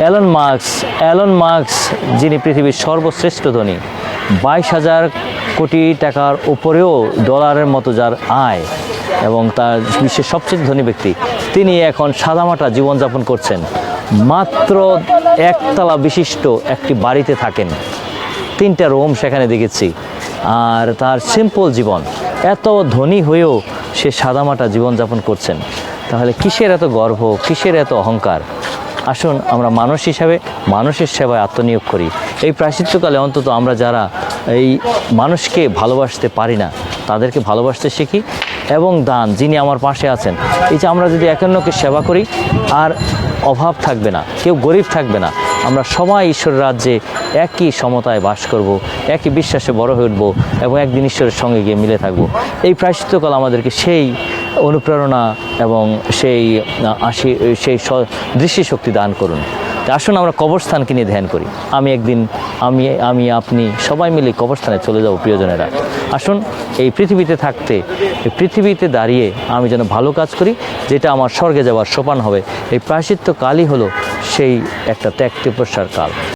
Alone marks alone marks যিনি পৃথিবীর সর্বশ্রেষ্ঠ ধনী, বাইশ হাজার কোটি টাকার উপরেও ডলারের মতো যার আয় এবং তার বিশ্বের সবচেয়ে ধনী ব্যক্তি, তিনি এখন সাদামাটা জীবনযাপন করছেন। মাত্র একতলা বিশিষ্ট একটি বাড়িতে থাকেন। তিনটা রুম সেখানে দেখেছি। আর তার সিম্পল জীবন, এত ধনী হয়েও সে সাদামাটা জীবনযাপন করছেন। তাহলে কিসের এত গর্ব, কিসের এত অহংকার? আসুন, আমরা মানুষ হিসাবে মানুষের সেবায় আত্মনিয়োগ করি। এই প্রায়শ্চিত্তকালে অন্তত আমরা যারা এই মানুষকে ভালোবাসতে পারি না, তাদেরকে ভালোবাসতে শিখি এবং দান, যিনি আমার পাশে আছেন। এই যে আমরা যদি একে অন্যকে সেবা করি, আর অভাব থাকবে না, কেউ গরিব থাকবে না, আমরা সবাই ঈশ্বরের রাজ্যে একই সমতায় বাস করব, একই বিশ্বাসে বড় হয়ে উঠবো এবং একদিন ঈশ্বরের সঙ্গে গিয়ে মিলে থাকব। এই প্রায়শ্চিত্তকাল আমাদেরকে সেই অনুপ্রেরণা এবং সেই আশি, সেই দৃষ্টিশক্তি দান করুন। আসুন আমরা কবরস্থানকে নিয়ে ধ্যান করি। আমি একদিন, আমি আমি, আপনি সবাই মিলে কবরস্থানে চলে যাব, প্রিয়জনেরা। আসুন, এই পৃথিবীতে থাকতে, এই পৃথিবীতে দাঁড়িয়ে আমি যেন ভালো কাজ করি, যেটা আমার স্বর্গে যাওয়ার সোপান হবে। এই প্রায়শ্চিত্ত কালই হলো সেই একটা ত্যাগ তপস্যার কাল।